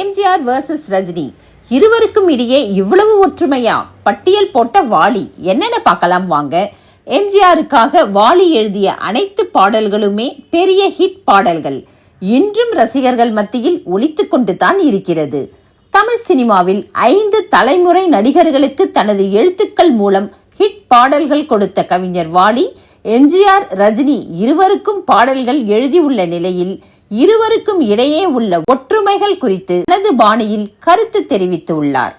MGR versus Rajini. இருவருக்கும் இடையே இவ்வளவு ஒற்றுமையா? பட்டியல் போட்ட வாலி என்னென்ன பார்க்கலாம் வாங்க. எம்ஜிஆருக்காக வாலி எழுதிய அனைத்து பாடல்களுமே பெரிய ஹிட் பாடல்கள். இன்றும் ரசிகர்கள் மத்தியில் ஒழித்து கொண்டு தான் இருக்கிறது. தமிழ் சினிமாவில் ஐந்து தலைமுறை நடிகர்களுக்கு தனது எழுத்துக்கள் மூலம் ஹிட் பாடல்கள் கொடுத்த கவிஞர் வாலி எம்ஜிஆர் ரஜினி இருவருக்கும் பாடல்கள் எழுதியுள்ள நிலையில் இருவருக்கும் இடையே உள்ள ஒற்றுமைகள் குறித்து தனது பாணியில் கருத்து தெரிவித்துள்ளார்.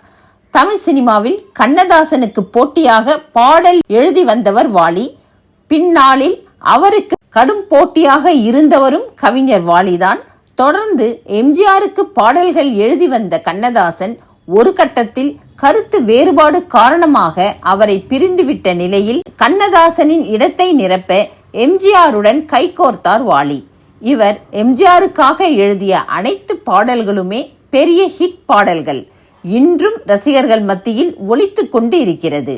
தமிழ் சினிமாவில் கண்ணதாசனுக்கு போட்டியாக பாடல் எழுதி வந்தவர் வாலி. பின்னாளில் அவருக்கு கடும் போட்டியாக இருந்தவரும் கவிஞர் வாலிதான். தொடர்ந்து எம்ஜிஆருக்கு பாடல்கள் எழுதி வந்த கண்ணதாசன் ஒரு கட்டத்தில் கருத்து வேறுபாடு காரணமாக அவரை பிரிந்துவிட்ட நிலையில் கண்ணதாசனின் இடத்தை நிரப்ப எம்ஜிஆருடன் கைகோர்த்தார் வாலி. இவர் எம்ஜிஆருக்காக எழுதிய அனைத்து பாடல்களுமே பெரிய ஹிட் பாடல்கள். இன்றும் ரசிகர்கள் மத்தியில் ஒலித்துக் கொண்டு இருக்கிறது.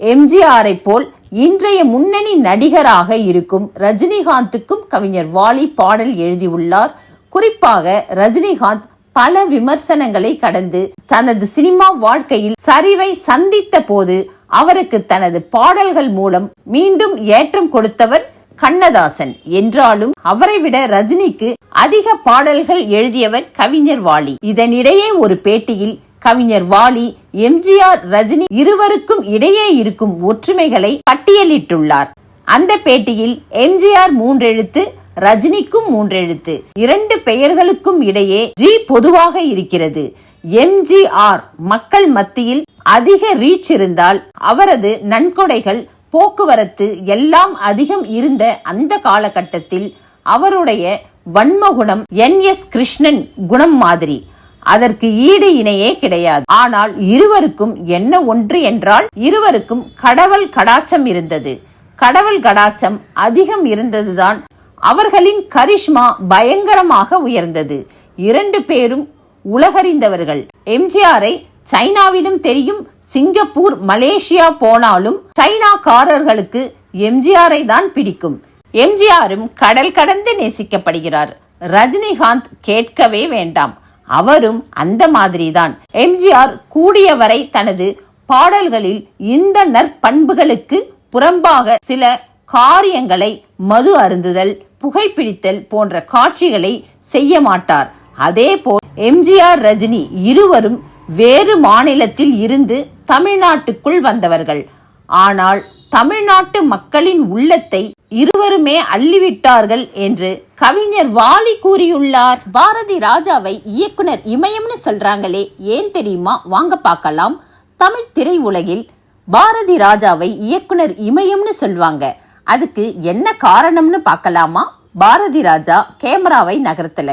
எம்ஜிஆரை போல் இன்றைய முன்னணி நடிகராக இருக்கும் ரஜினிகாந்துக்கும் கவிஞர் வாலி பாடல் எழுதியுள்ளார். குறிப்பாக ரஜினிகாந்த் பல விமர்சனங்களை கடந்து தனது சினிமா வாழ்க்கையில் சரிவை சந்தித்த போது அவருக்கு தனது பாடல்கள் மூலம் மீண்டும் ஏற்றம் கொடுத்தவர் கண்ணதாசன். என்றாலும் அவரை விட ரஜினிக்கு அதிக பாடல்கள் எழுதியவர் கவிஞர் வாலி. இதனிடையே ஒரு பேட்டியில் கவிஞர் வாலி எம்ஜிஆர் ரஜினி இருவருக்கும் இடையே இருக்கும் ஒற்றுமைகளை பட்டியலிட்டுள்ளார். அந்த பேட்டியில் எம்ஜிஆர் மூன்றெழுத்து ரஜினிக்கும் மூன்றெழுத்து. இரண்டு பெயர்களுக்கும் இடையே ஜி பொதுவாக இருக்கிறது. எம்ஜிஆர் மக்கள் மத்தியில் அதிக ரீச் இருந்தால் அவரது நன்கொடைகள் போக்குவரத்து எல்லாம் அதிகம் இருந்த அந்த காலகட்டத்தில் அவருடைய வன்மகுணம் என் எஸ் கிருஷ்ணன் குணம் மாதிரி. அதற்கு ஈடு இணையே கிடையாது. ஆனால் இருவருக்கும் என்ன ஒன்று என்றால் இருவருக்கும் கடவுள் கடாச்சம் இருந்தது. கடவுள் கடாச்சம் அதிகம் இருந்ததுதான் அவர்களின் கரிஷ்மா பயங்கரமாக உயர்ந்தது. இரண்டு பேரும் உலகறிந்தவர்கள். எம்ஜிஆரை சைனாவிலும் தெரியும் சிங்கப்பூர் மலேசியா போனாலும் சைனாக்காரர்களுக்கு எம்ஜிஆரை தான் பிடிக்கும். எம்ஜிஆரும் கடல் கடந்து நேசிக்கப்படுகிறார். ரஜினிகாந்த் கேட்கவே வேண்டாம். அவரும் அந்த மாதிரிதான். எம்ஜிஆர் கூடியவரை தனது பாடல்களில் இந்த நற்பண்புகளுக்கு புறம்பாக சில காரியங்களை மது அருந்துதல் புகைப்பிடித்தல் போன்ற காட்சிகளை செய்ய மாட்டார். அதேபோல் எம்ஜிஆர் ரஜினி இருவரும் வேறு மாநிலத்தில் இருந்து தமிழ்நாட்டுக்குள் வந்தவர்கள். ஆனால் தமிழ்நாட்டு மக்களின் உள்ளத்தை இருவருமே அள்ளிவிட்டார்கள் என்று கவிஞர் வாலி கூறியுள்ளார். பாரதி ராஜாவை இயக்குனர் இமயம்னு சொல்றாங்களே ஏன் தெரியுமா? வாங்க பார்க்கலாம். தமிழ் திரை உலகில் பாரதி ராஜாவை இயக்குனர் இமயம்னு சொல்லுவாங்க அதுக்கு என்ன காரணம்னு பார்க்கலாமா? பாரதி ராஜா கேமராவை நகரத்துல.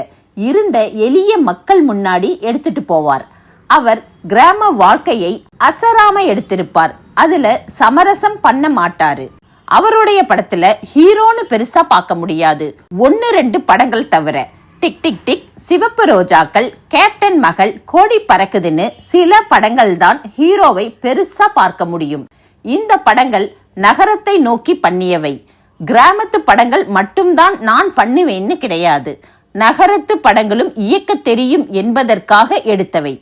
இருந்த எளிய மக்கள் முன்னாடி எடுத்துட்டு போவார். அவர் கிராம வாழ்க்கையை அசராம எடுத்திருப்பார். அதுல சமரசம் பண்ண மாட்டாரு. அவருடைய படத்துல ஹீரோன்னு பெருசா பார்க்க முடியாது. ஒன்னு ரெண்டு படங்கள் தவிர. டிக் டிக் டிக் சிவப்பு ரோஜாக்கள் கேப்டன் மகள் கோடி பறக்குதுன்னு சில படங்கள் தான் ஹீரோவை பெருசா பார்க்க முடியும். இந்த படங்கள் நகரத்தை நோக்கி பண்ணியவை. கிராமத்து படங்கள் மட்டும்தான் நான் பண்ணுவேன்னு கிடையாது. நகரத்து படங்களும் இயக்க தெரியும் என்பதற்காக எடுத்தவை.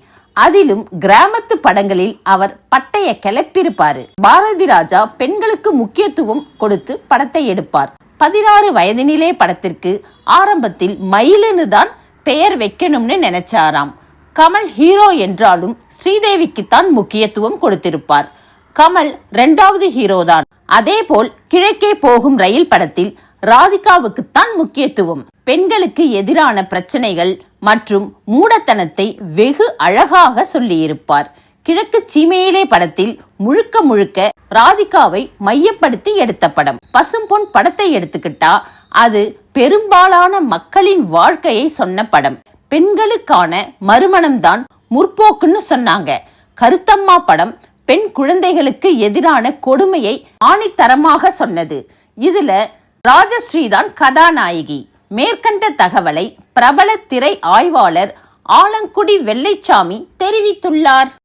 அதிலும் கிராமத்து படங்களில் அவர் பட்டைய கிளப்பிருப்பாரு பாரதி ராஜா பெண்களுக்கு முக்கியத்துவம் கொடுத்து படத்தை எடுப்பார். பதினாறு வயதினிலே படத்திற்கு ஆரம்பத்தில் மயிலுன்னு தான் பெயர் வைக்கணும்னு நினைச்சாராம். கமல் ஹீரோ என்றாலும் ஸ்ரீதேவிக்குத்தான் முக்கியத்துவம் கொடுத்திருப்பார். கமல் ரெண்டாவது ஹீரோ தான். அதே போல் கிழக்கே போகும் ரயில் படத்தில் ராதிகாவுக்குத்தான் முக்கியத்துவம். பெண்களுக்கு எதிரான பிரச்சனைகள் மற்றும் மூடத்தனத்தை வெகு அழகாக சொல்லியிருப்பார். கிழக்கு சீமையிலே படத்தில் முழுக்க முழுக்க ராதிகாவை மையப்படுத்தி எடுத்த படம். பசும்பொன் படத்தை எடுத்துக்கிட்டா அது பெரும்பாலான மக்களின் வாழ்க்கையை சொன்ன படம். பெண்களுக்கான மறுமணம்தான் முற்போக்குன்னு சொன்னாங்க. கருத்தம்மா படம் பெண் குழந்தைகளுக்கு எதிரான கொடுமையை ஆணித்தரமாக சொன்னது. இதுல ராஜஸ்ரீ தான் கதாநாயகி. மேற்கண்ட தகவலை பிரபல திரை ஆய்வாளர் ஆலங்குடி வெள்ளைச்சாமி தெரிவித்துள்ளார்.